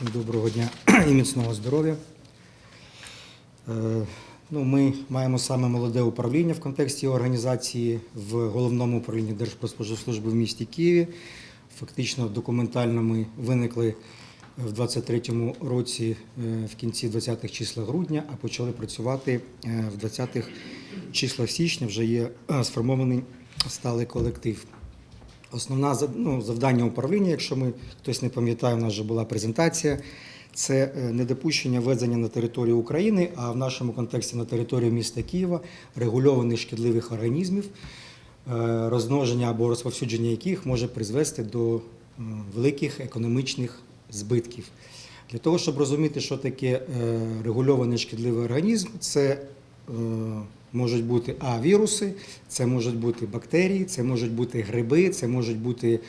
Всім доброго дня і міцного здоров'я. Е, Ну, ми маємо саме молоде управління в контексті організації в головному управлінні Держпродспоживслужби в місті Києві. Фактично документально ми виникли в 23-му році е, в кінці 20-х числа грудня, а почали працювати е, в 20-х числах січня. Вже є е, сформований сталий колектив. Основна ну, завдання управління, якщо ми хтось не пам'ятає, у нас вже була презентація. Це е, недопущення ввезення на територію України, а в нашому контексті на територію міста Києва регульованих шкідливих організмів, е, розмноження або розповсюдження яких може призвести до великих економічних збитків. Для того, щоб розуміти, що таке е, регульований шкідливий організм, це можуть бути а віруси, це можуть бути бактерії, це можуть бути гриби, це можуть бути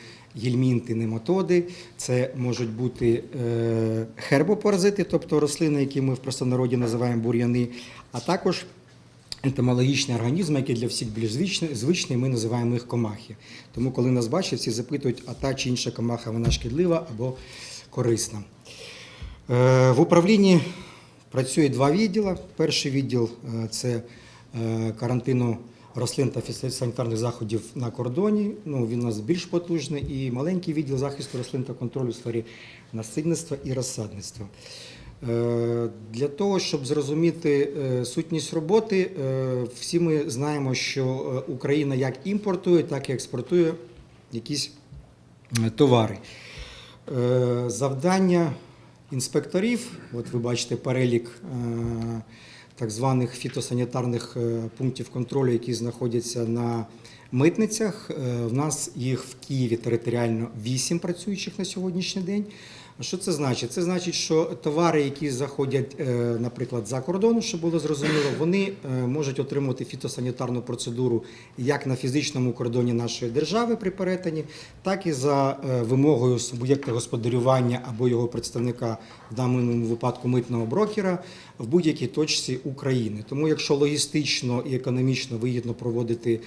гельмінти, нематоди, це можуть бути е, хербопаразити, тобто рослини, які ми в простонароді називаємо бур'яни, а також ентомологічні організми, які для всіх більш звичні, ми називаємо їх комахи. Тому, коли нас бачать, всі запитують, а та чи інша комаха вона шкідлива або корисна. Е, В управлінні працює два відділи. Перший відділ е, це карантину рослин та фітосанітарних заходів на кордоні. Ну, він у нас більш потужний. І маленький відділ захисту рослин та контролю у сфері насильництва і розсадництва. Е, Для того, щоб зрозуміти е, сутність роботи, е, всі ми знаємо, що е, Україна як імпортує, так і експортує якісь е, товари. Е, Завдання інспекторів, от ви бачите перелік е, так званих фітосанітарних е, пунктів контролю, які знаходяться на митницях. Е, В нас їх в Києві територіально 8 працюючих на сьогоднішній день. Що це значить? Це значить, що товари, які заходять, е, наприклад, за кордону, щоб було зрозуміло, вони е, можуть отримувати фітосанітарну процедуру як на фізичному кордоні нашої держави при перетині, так і за е, вимогою суб'єкта господарювання або його представника, в даному випадку митного брокера, в будь-якій точці України. Тому, якщо логістично і економічно вигідно проводити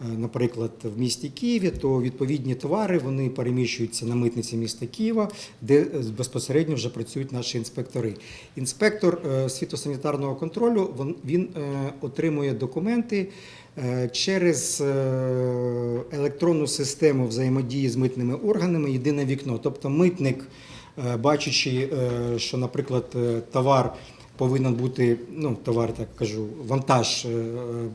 наприклад, в місті Києві, то відповідні товари вони переміщуються на митниці міста Києва, де е, безпосередньо вже працюють наші інспектори. Інспектор е, з фітосанітарного контролю він е, отримує документи е, через е, електронну систему взаємодії з митними органами Єдине вікно. Тобто митник, е, бачачи, е, що, наприклад, е, товар повинен бути, ну товар так кажу, вантаж е,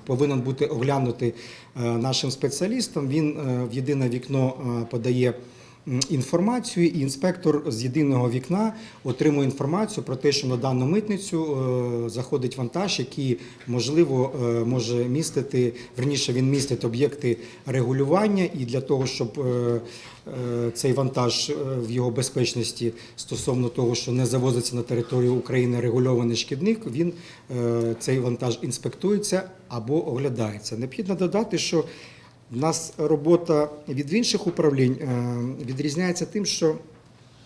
повинен бути оглянутий е, нашим спеціалістом. Він е, в єдине вікно подає інформацію, і інспектор з єдиного вікна отримує інформацію про те, що на дану митницю е, заходить вантаж, який можливо е, може містити, верніше він містить об'єкти регулювання, і для того, щоб е, цей вантаж в його безпечності стосовно того, що не завозиться на територію України регульований шкідник, він цей вантаж інспектується або оглядається. Необхідно додати, що в нас робота від інших управлінь е, відрізняється тим, що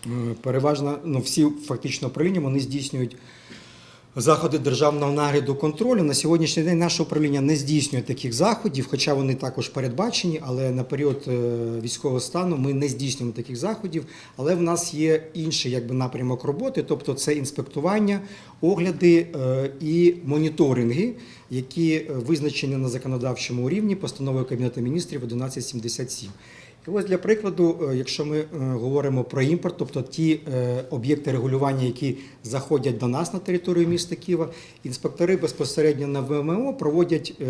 е, переважно ну, всі фактично управління вони здійснюють заходи державного нагляду контролю. На сьогоднішній день наше управління не здійснює таких заходів, хоча вони також передбачені, але на період е, військового стану ми не здійснюємо таких заходів. Але в нас є інший якби, напрямок роботи, тобто це інспектування, огляди е, і моніторинги, які е, визначені на законодавчому рівні постановою Кабінету міністрів 1177. І ось для прикладу, е, якщо ми е, говоримо про імпорт, тобто ті е, об'єкти регулювання, які заходять до нас на територію міста Києва, інспектори безпосередньо на ВМО проводять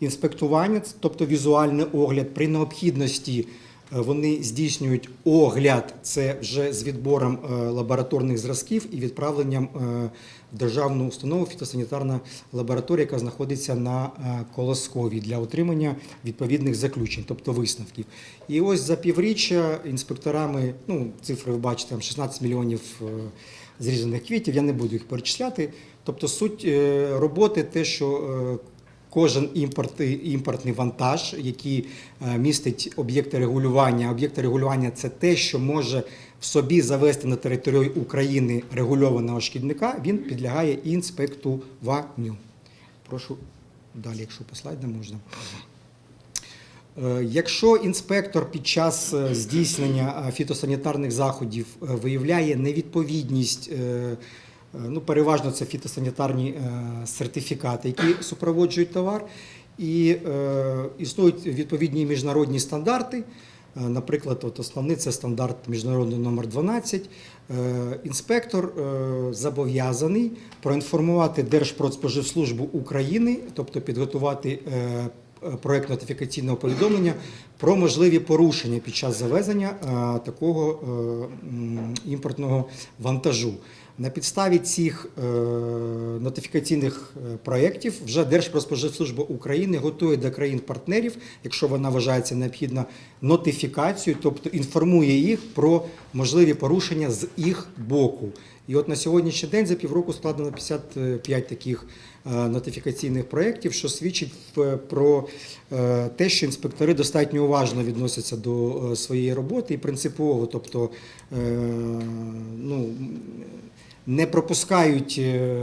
інспектування, тобто візуальний огляд при необхідності. Е, Вони здійснюють огляд, це вже з відбором е, лабораторних зразків і відправленням е, в державну установу фітосанітарна лабораторія, яка знаходиться на Колосковій для отримання відповідних заключень, тобто висновків. І ось за півріччя інспекторами, ну цифри ви бачите, там 16 мільйонів зрізаних квітів, я не буду їх перечисляти. Тобто суть роботи те, що Кожен імпорт, імпортний вантаж, який е, містить об'єкти регулювання. Об'єкти регулювання це те, що може в собі завести на територію України регульованого шкідника, він підлягає інспектуванню. Прошу далі, якщо по слайдам можна. Е, Якщо інспектор під час е, здійснення фітосанітарних заходів виявляє невідповідність, ну переважно це фітосанітарні е, сертифікати, які супроводжують товар, і е, існують відповідні міжнародні стандарти. Е, Наприклад, от основний це стандарт міжнародний номер 12. Е, Інспектор е, зобов'язаний проінформувати Держпродспоживслужбу України, тобто підготувати е, проект нотифікаційного повідомлення про можливі порушення під час завезення е, такого е, імпортного вантажу. На підставі цих е, нотифікаційних е, проєктів вже Держпродспоживслужба України готує до країн-партнерів, якщо вона вважається необхідна, нотифікацію, тобто інформує їх про можливі порушення з їх боку. І от на сьогоднішній день за півроку складено 55 таких е, нотифікаційних проєктів, що свідчить про те, що інспектори достатньо уважно відносяться до своєї роботи і принципово, тобто ну, не пропускають е,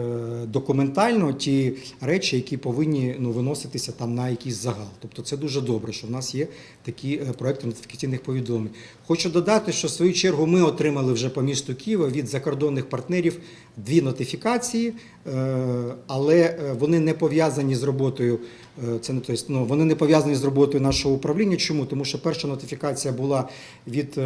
документально ті речі, які повинні ну, виноситися там на якийсь загал. Тобто це дуже добре, що в нас є такі е, проекти нотифікаційних повідомлень. Хочу додати, що в свою чергу ми отримали вже по місту Києва від закордонних партнерів дві нотифікації, е, але вони не пов'язані з роботою. Це не тобто, ну, вони не пов'язані з роботою нашого управління. Чому? Тому що перша нотифікація була від.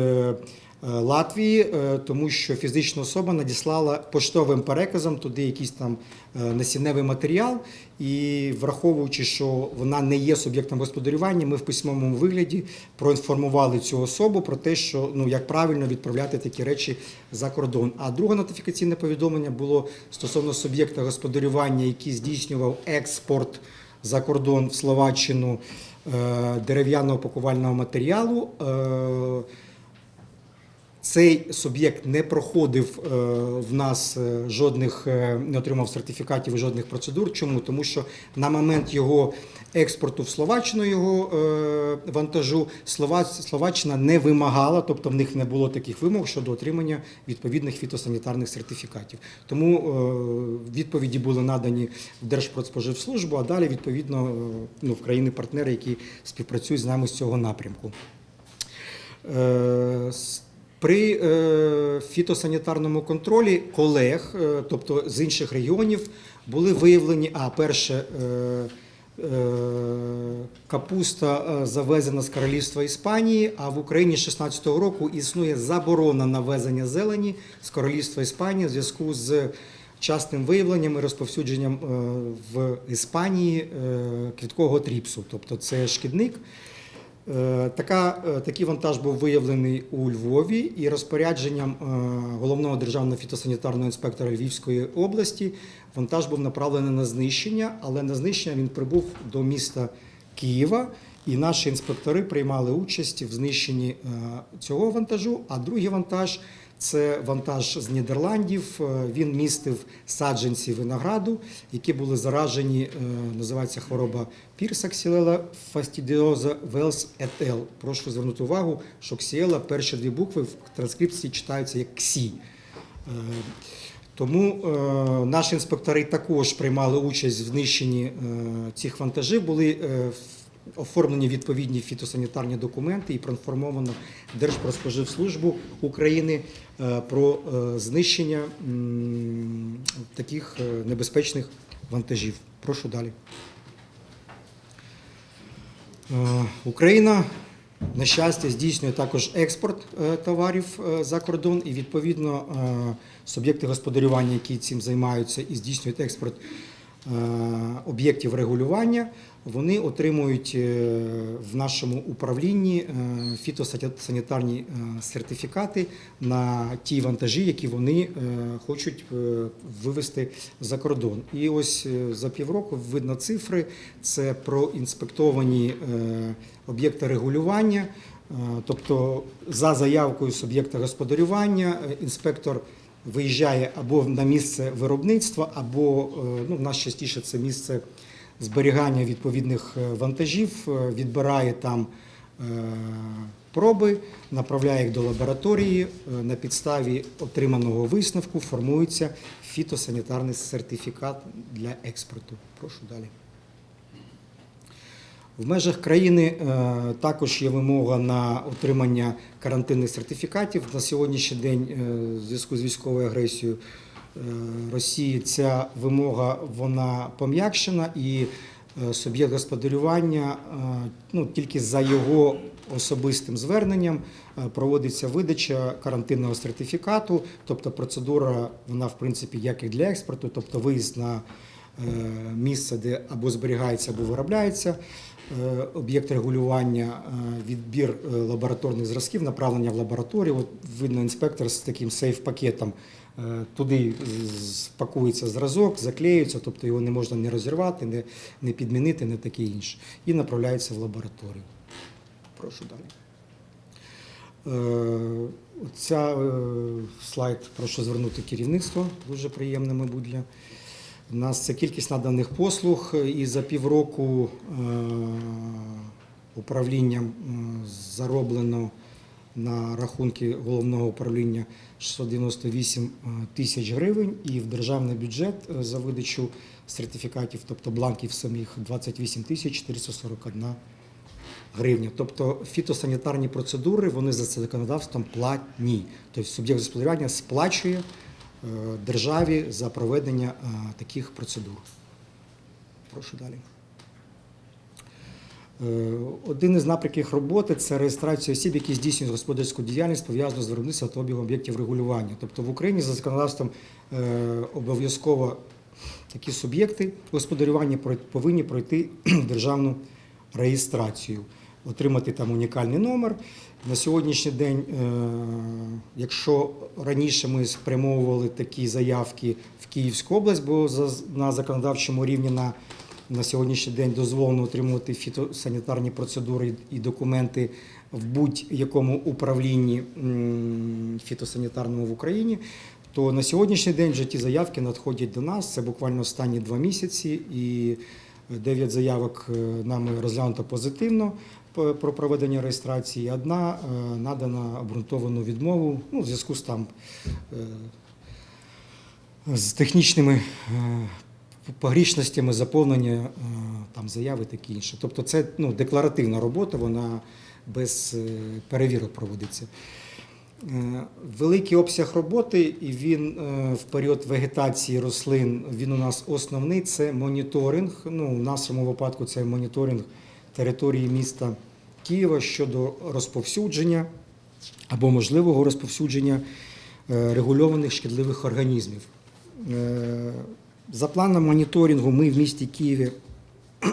Е, Латвії, е, тому що фізична особа надіслала поштовим переказом туди якийсь там е, насінневий матеріал, і враховуючи, що вона не є суб'єктом господарювання, ми в письмовому вигляді проінформували цю особу про те, що ну як правильно відправляти такі речі за кордон. А друге нотифікаційне повідомлення було стосовно суб'єкта господарювання, який здійснював експорт за кордон в Словаччину дерев'яного пакувального матеріалу. Цей суб'єкт не проходив е, в нас е, жодних, е, не отримав сертифікатів і жодних процедур. Чому? Тому що на момент його експорту в Словаччину його вантажу Слова- Словаччина не вимагала, тобто в них не було таких вимог щодо отримання відповідних фітосанітарних сертифікатів. Тому відповіді були надані в Держпродспоживслужбу, а далі відповідно ну, в країни-партнери, які співпрацюють з нами з цього напрямку. При е, фітосанітарному контролі колег, е, тобто з інших регіонів, були виявлені, а перше, е, капуста завезена з королівства Іспанії, а в Україні з 2016 року існує заборона на ввезення зелені з королівства Іспанії в зв'язку з частим виявленням і розповсюдженням в Іспанії квіткового тріпсу, тобто це шкідник. Е, Така, е, такий вантаж був виявлений у Львові і розпорядженням е, головного державного фітосанітарного інспектора Львівської області вантаж був направлений на знищення, але на знищення він прибув до міста Києва. І наші інспектори приймали участь в знищенні цього вантажу. А другий вантаж це вантаж з Нідерландів. Е, Він містив саджанці винограду, які були заражені. е, Називається хвороба Пірса Ксілела фастідіоза Велс al. Прошу звернути увагу, що Ксіела перші дві букви в транскрипції читаються як Ксі. Е, Тому наші інспектори також приймали участь в знищенні цих вантажів, були оформлені відповідні фітосанітарні документи і проінформовано Держпродспоживслужбу України е, про е, знищення таких е, небезпечних вантажів. Прошу далі. Україна, на щастя, здійснює також експорт товарів за кордон, і відповідно суб'єкти господарювання, які цим займаються і здійснюють експорт об'єктів регулювання, вони отримують е, в нашому управлінні е, фітосанітарні е, сертифікати на ті вантажі, які вони хочуть вивезти за кордон. І ось за півроку видно цифри. Це проінспектовані е, об'єкти регулювання. Тобто, за заявкою суб'єкта господарювання, інспектор виїжджає або на місце виробництва, або ну, в нас частіше це місце зберігання відповідних е, вантажів, е, відбирає там е, проби, направляє їх до лабораторії. На підставі отриманого висновку формується фітосанітарний сертифікат для експорту. Прошу далі. В межах країни також є вимога на отримання карантинних сертифікатів. На сьогоднішній день в зв'язку з військовою агресією Росії ця вимога вона пом'якшена і е, суб'єкт господарювання е, ну, тільки за його особистим зверненням е, проводиться видача карантинного сертифікату, тобто процедура вона в принципі як і для експорту, тобто виїзд на е, місце, де або зберігається, або виробляється е, об'єкт регулювання, е, відбір е, лабораторних зразків, направлення в лабораторію. От видно інспектор з таким сейф-пакетом. Е, Туди спакується зразок, заклеюється, тобто його не можна не розірвати, не, не підмінити, не таке інше. І направляється в лабораторію. Прошу далі. Е, Ця е, слайд прошу звернути керівництво, дуже приємне, мабуть, для нас. Це кількість наданих послуг, і за півроку управлінням зароблено на рахунки головного управління 698 тисяч гривень, і в державний бюджет е, за видачу сертифікатів, тобто бланків самих, 28 тисяч 441 гривня. Тобто фітосанітарні процедури вони за це законодавством платні. Тобто суб'єкт господарювання сплачує е, державі за проведення е, таких процедур. Прошу далі. Е, Один із напрямків роботи це реєстрація осіб, які здійснюють господарську діяльність, пов'язану з виробництвом та обігом об'єктів регулювання. Тобто в Україні за законодавством е, обов'язково такі суб'єкти господарювання повинні пройти державну реєстрацію, отримати там унікальний номер. На сьогоднішній день, е, якщо раніше ми спрямовували такі заявки в Київську область, бо на законодавчому рівні на на сьогоднішній день дозволено отримувати фітосанітарні процедури і документи в будь-якому управлінні фітосанітарному в Україні. То на сьогоднішній день вже ті заявки надходять до нас. Це буквально останні два місяці, і 9 заявок е, нами розглянуто позитивно про проведення реєстрації. Одна е, надана обґрунтовану відмову ну, в зв'язку з там е, з технічними погрішностями заповнення е, там заяви такі інше. Тобто це ну, декларативна робота, вона без е, перевірок проводиться. Е, Великий обсяг роботи, і він в період вегетації рослин він у нас основний це моніторинг. Ну, в нашому випадку це моніторинг території міста Києва щодо розповсюдження або можливого розповсюдження регульованих шкідливих організмів. За планом моніторингу ми в місті Києві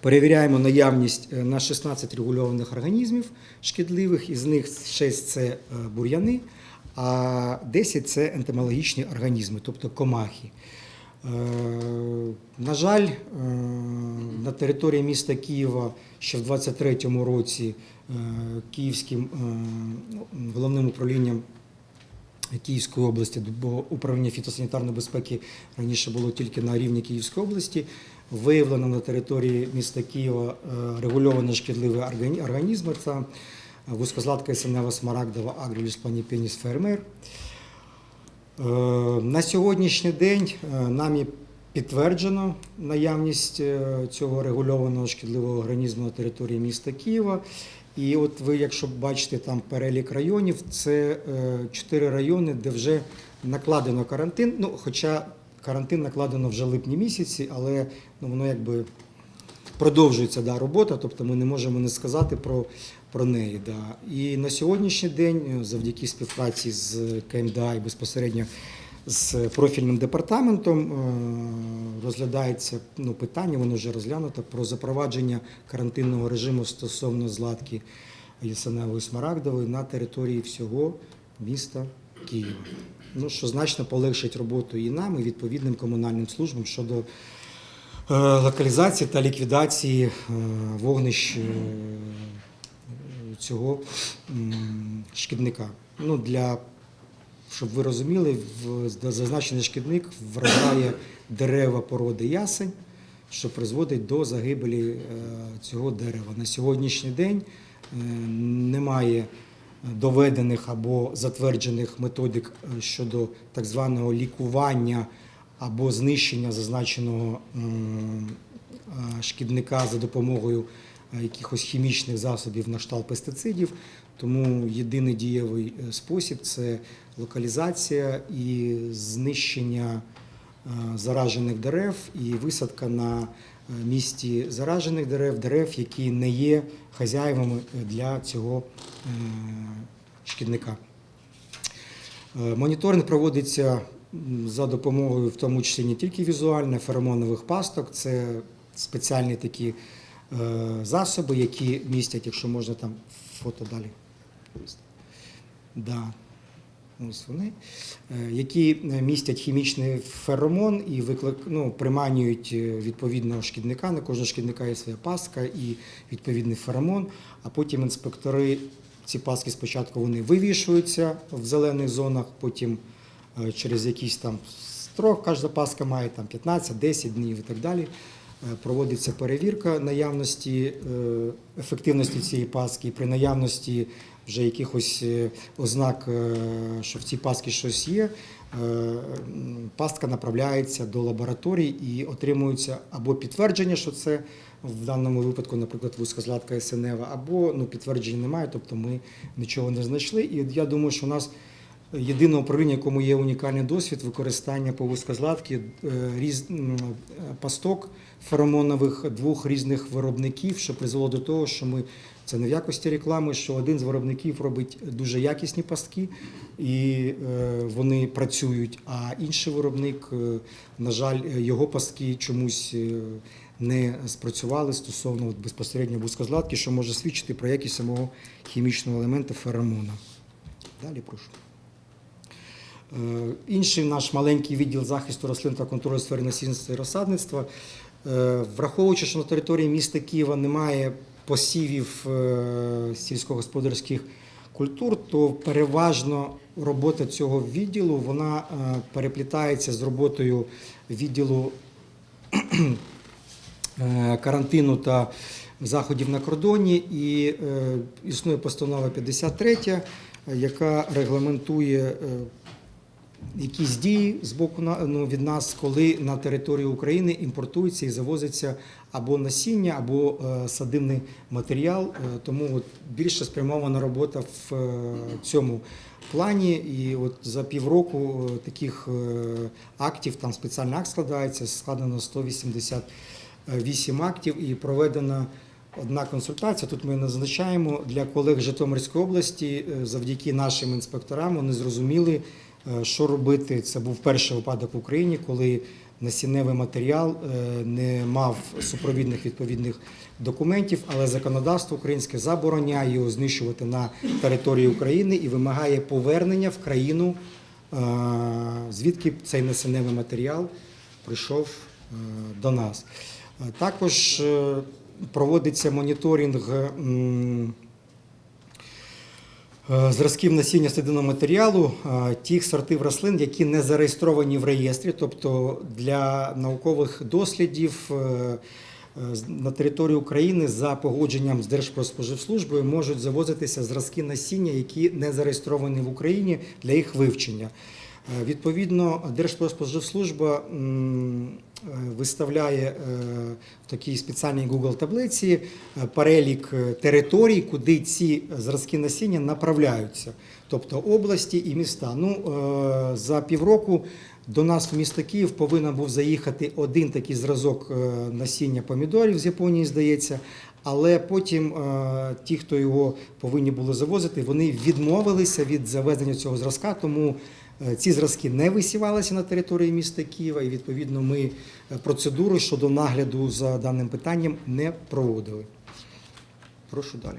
перевіряємо наявність е, на 16 регульованих організмів шкідливих, із них 6 це е, бур'яни, а 10 це ентомологічні організми, тобто комахи. Е, На жаль, на території міста Києва ще в 23-му році Київським ну, головним управлінням Київської області, бо управління фітосанітарної безпеки раніше було тільки на рівні Київської області. Виявлено на території міста Києва е, регульовані шкідливі організми. Це вузькозлатка синева смарагдова агріліс планіпеніс фермер. Е, На сьогоднішній день е, нами підтверджено наявність цього регульованого шкідливого організму на території міста Києва. І от ви, якщо бачите там перелік районів, це е, чотири райони, де вже накладено карантин. Ну, хоча карантин накладено вже липні місяці, але ну, воно якби продовжується да, робота, тобто ми не можемо не сказати про, про неї. Да. І на сьогоднішній день, е, завдяки співпраці з КМДА і безпосередньо з профільним департаментом, е, розглядається ну, питання, воно вже розглянуто про запровадження карантинного режиму стосовно златки Ясеневої Смарагдової на території всього міста Києва. Ну, що значно полегшить роботу і нам, і відповідним комунальним службам щодо е, локалізації та ліквідації е, вогнищ цього шкідника. Ну, для, щоб ви розуміли, в- зазначений шкідник вражає дерева породи ясень, що призводить до загибелі е, цього дерева. На сьогоднішній день е, немає доведених або затверджених методик е, щодо так званого лікування або знищення зазначеного шкідника за допомогою якихось хімічних засобів на штал пестицидів. Тому єдиний дієвий е, спосіб це локалізація і знищення е, заражених дерев і висадка на е, місці заражених дерев, дерев, які не є хазяївами для цього шкідника. Моніторинг проводиться за допомогою, в тому числі не тільки візуально, феромонових пасток. Це спеціальні такі засоби, які містять, якщо можна там фото далі. Да. Ось вони, е, які містять хімічний феромон і виклик, ну, приманюють е, відповідного шкідника. На кожного шкідника є своя паска і відповідний феромон. А потім інспектори ці паски спочатку вони вивішуються в зелених зонах, потім е, через якийсь там строк кожна паска має там 15-10 днів і так далі. Е, Проводиться перевірка наявності е, ефективності цієї паски при наявності вже якихось е, ознак, що в цій паскі щось є. Пастка направляється до лабораторій і отримується або підтвердження, що це в даному випадку, наприклад, вузькозлатка СНЕВА, або ну, підтвердження немає, тобто ми нічого не знайшли. І я думаю, що у нас єдине управління, якому є унікальний досвід використання по вузькозлатки е, е, пасток феромонових двох різних виробників, що призвело до того, що ми це не в якості реклами, що один з виробників робить дуже якісні пастки, і е, вони працюють. А інший виробник, на жаль, його пастки чомусь не спрацювали стосовно безпосередньо вузькозлатки, що може свідчити про якість самого хімічного елемента феромона. Далі прошу. Е, Інший наш маленький відділ захисту рослин та контролю сфери насінництва і розсадництва, е, враховуючи, що на території міста Києва немає посівів е, сільськогосподарських культур, то переважно робота цього відділу вона переплітається з роботою відділу карантину та заходів на кордоні. І існує постанова 53, е, яка регламентує якісь дії з боку ну, від нас, коли на територію України імпортується і завозиться або насіння, або е, садивний матеріал. Е, Тому от більше спрямована робота в е, цьому плані. І от за півроку таких актів, там спеціальний акт складається, складено 188 актів і проведена. Одна консультація, тут ми назначаємо для колег Житомирської області завдяки нашим інспекторам. Вони зрозуміли, що робити. Це був перший випадок в Україні, коли насінневий матеріал е, не мав супровідних відповідних документів, але законодавство українське забороняє його знищувати на території України і вимагає повернення в країну, е, звідки цей насінневий матеріал прийшов е, до нас. Е, Також е, проводиться моніторинг е, зразків насіння садинного матеріалу е, тих сортів рослин, які не зареєстровані в реєстрі, тобто для наукових дослідів. е, е, На території України за погодженням з Держпродспоживслужбою можуть завозитися зразки насіння, які не зареєстровані в Україні для їх вивчення. Е, Відповідно, Держпродспоживслужба е, виставляє е, в такій спеціальній Google таблиці е, перелік е, територій, куди ці зразки насіння направляються, тобто області і міста. Ну, е, за півроку до нас в місто Київ повинен був заїхати один такий зразок е, насіння помідорів з Японії, здається. Але потім е, ті, хто його повинні були завозити, вони відмовилися від завезення цього зразка, тому е, ці зразки не висівалися на території міста Києва, і відповідно ми е, процедуру щодо нагляду за даним питанням не проводили. Прошу далі.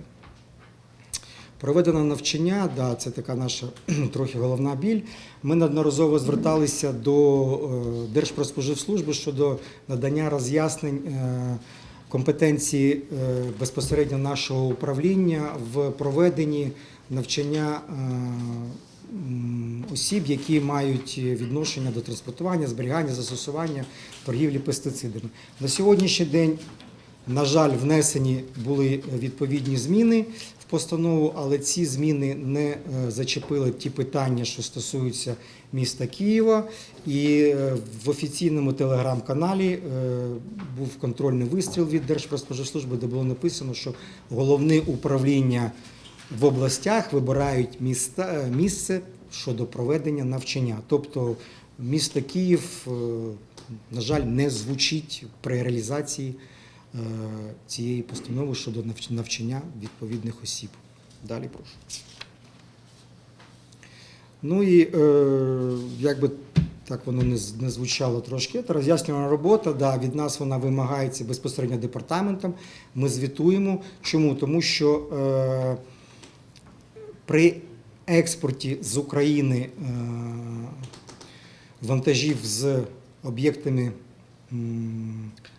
Проведено навчання, да, це така наша трохи головна біль. Ми неодноразово зверталися до е, Держпродспоживслужби щодо надання роз'яснень е, компетенції е, безпосередньо нашого управління в проведенні навчання е, осіб, які мають відношення до транспортування, зберігання, застосування, торгівлі пестицидами. На сьогоднішній день На жаль, внесені були відповідні зміни в постанову, але ці зміни не е, зачепили ті питання, що стосуються міста Києва. І е, в офіційному телеграм-каналі е, був контрольний вистріл від Держпродспоживслужби, де було написано, що головне управління в областях вибирають міста, місце щодо проведення навчання. Тобто місто Київ, е, на жаль, не звучить при реалізації е, цієї постанови щодо навчання відповідних осіб. Далі прошу. Ну і е, якби так воно не, не звучало трошки. Це роз'яснювана робота. Да, від нас вона вимагається безпосередньо департаментом. Ми звітуємо. Чому? Тому що е, при експорті з України е, вантажів з об'єктами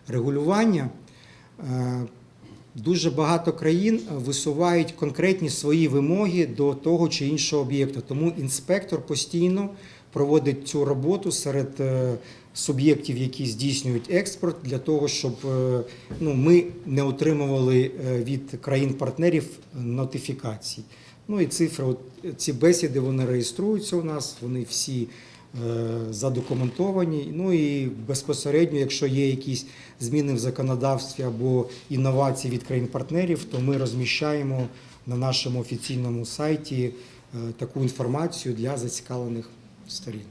регулювання. е, Дуже багато країн висувають конкретні свої вимоги до того чи іншого об'єкта. Тому інспектор постійно проводить цю роботу серед е, суб'єктів, які здійснюють експорт, для того, щоб ну, ми не отримували від країн-партнерів нотифікацій. Ну і цифри, от, ці бесіди вони реєструються у нас, вони всі е, задокументовані. Ну і безпосередньо, якщо є якісь зміни в законодавстві або інновації від країн-партнерів, то ми розміщаємо на нашому офіційному сайті е, таку інформацію для зацікавлених сторін.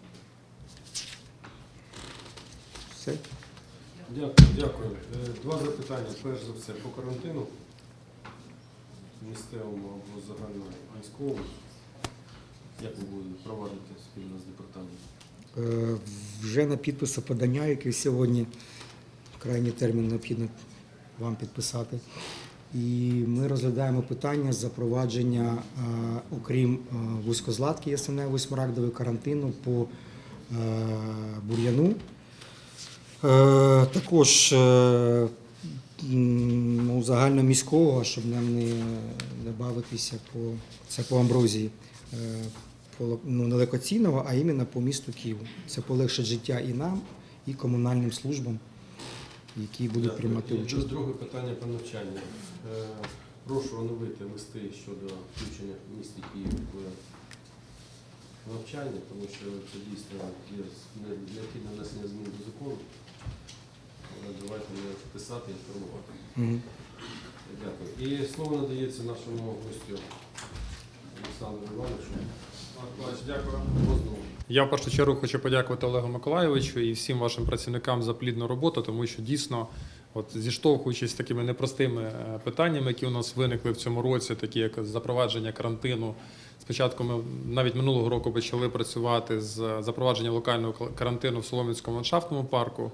Все. Дякую, дякую. Е, Два запитання. Перш за все, по карантину місцевому або загальноміськовому. Як ви будете проводити спільно з департаментом? Е, Вже на підписи подання, яке сьогодні крайній термін необхідно вам підписати. І ми розглядаємо питання запровадження, е, окрім е, вузькозлатки ясеневої смарагдової карантину по бур'яну. Також ну, загальноміського, щоб нам не, не бавитися по це по амброзії. Е, по, ну, не лекоційного, а іменно по місту Києву. Це полегшить життя і нам, і комунальним службам, які будуть приймати участь. Друге питання по навчанню. Е, Прошу оновити листи щодо включення в місті Київ в навчання, тому що це дійсно є не- необхідне внесення змін до закону. Давайте писати і інформувати. Мгм. Дякую. І слово надається нашому гостю Олександру Івановичу. Дякую. Я в першу чергу хочу подякувати Олегу Миколайовичу і всім вашим працівникам за плідну роботу, тому що дійсно, от зіштовхуючись з такими непростими е, питаннями, які у нас виникли в цьому році, такі як запровадження карантину. Спочатку ми навіть минулого року почали працювати з запровадження локального карантину в Солом'янському ландшафтному парку.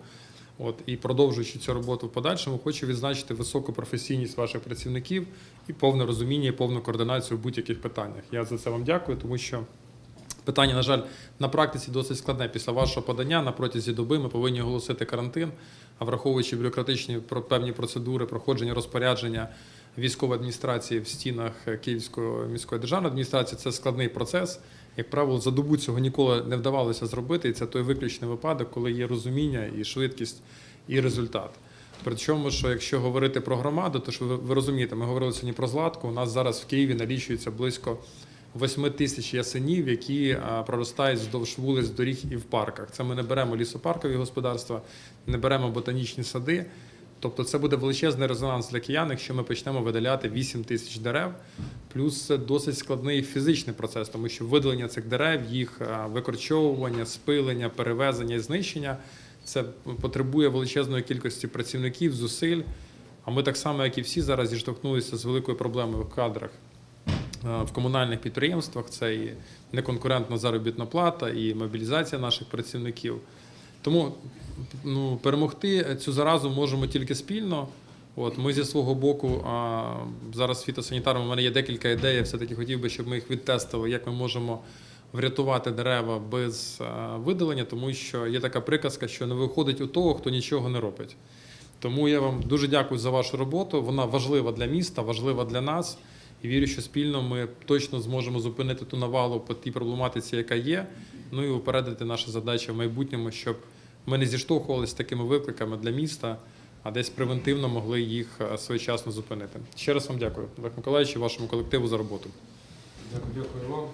От і продовжуючи цю роботу в подальшому, хочу відзначити високу професійність ваших працівників і повне розуміння і повну координацію в будь-яких питаннях. Я за це вам дякую, тому що Питання, на жаль, на практиці досить складне. Після вашого подання на протязі доби ми повинні оголосити карантин, а враховуючи бюрократичні певні процедури, проходження розпорядження військової адміністрації в стінах Київської міської державної адміністрації, це складний процес. Як правило, за добу цього ніколи не вдавалося зробити, і це той виключний випадок, коли є розуміння і швидкість, і результат. Причому, що якщо говорити про громаду, то ж ви, ви розумієте, ми говорили сьогодні про Златку. У нас зараз в Києві налічується близько 8 тисяч ясенів, які проростають вздовж вулиць, доріг і в парках. Це ми не беремо лісопаркові господарства, не беремо ботанічні сади. Тобто це буде величезний резонанс для киян, якщо ми почнемо видаляти 8 тисяч дерев. Плюс це досить складний фізичний процес, тому що видалення цих дерев, їх викорчовування, спилення, перевезення і знищення це потребує величезної кількості працівників, зусиль. А ми так само, як і всі, зараз зіштовхнулися з великою проблемою в кадрах е, в комунальних підприємствах. Це і неконкурентна заробітна плата, і мобілізація наших працівників. Тому ну, перемогти цю заразу можемо тільки спільно. От ми зі свого боку а, зараз фітосанітаром. У мене є декілька ідей. Я все-таки хотів би, щоб ми їх відтестили, як ми можемо врятувати дерева без а, видалення, тому що є така приказка, що не виходить у того, хто нічого не робить. Тому я вам дуже дякую за вашу роботу. Вона важлива для міста, важлива для нас. І вірю, що спільно ми точно зможемо зупинити ту навалу по тій проблематиці, яка є. Ну і упередити наша задача в майбутньому, щоб ми не зіштовхувалися такими викликами для міста а десь превентивно могли їх е, своєчасно зупинити. Ще раз вам дякую, Олег Миколаївич, і вашому колективу за роботу. Дякую, дякую вам.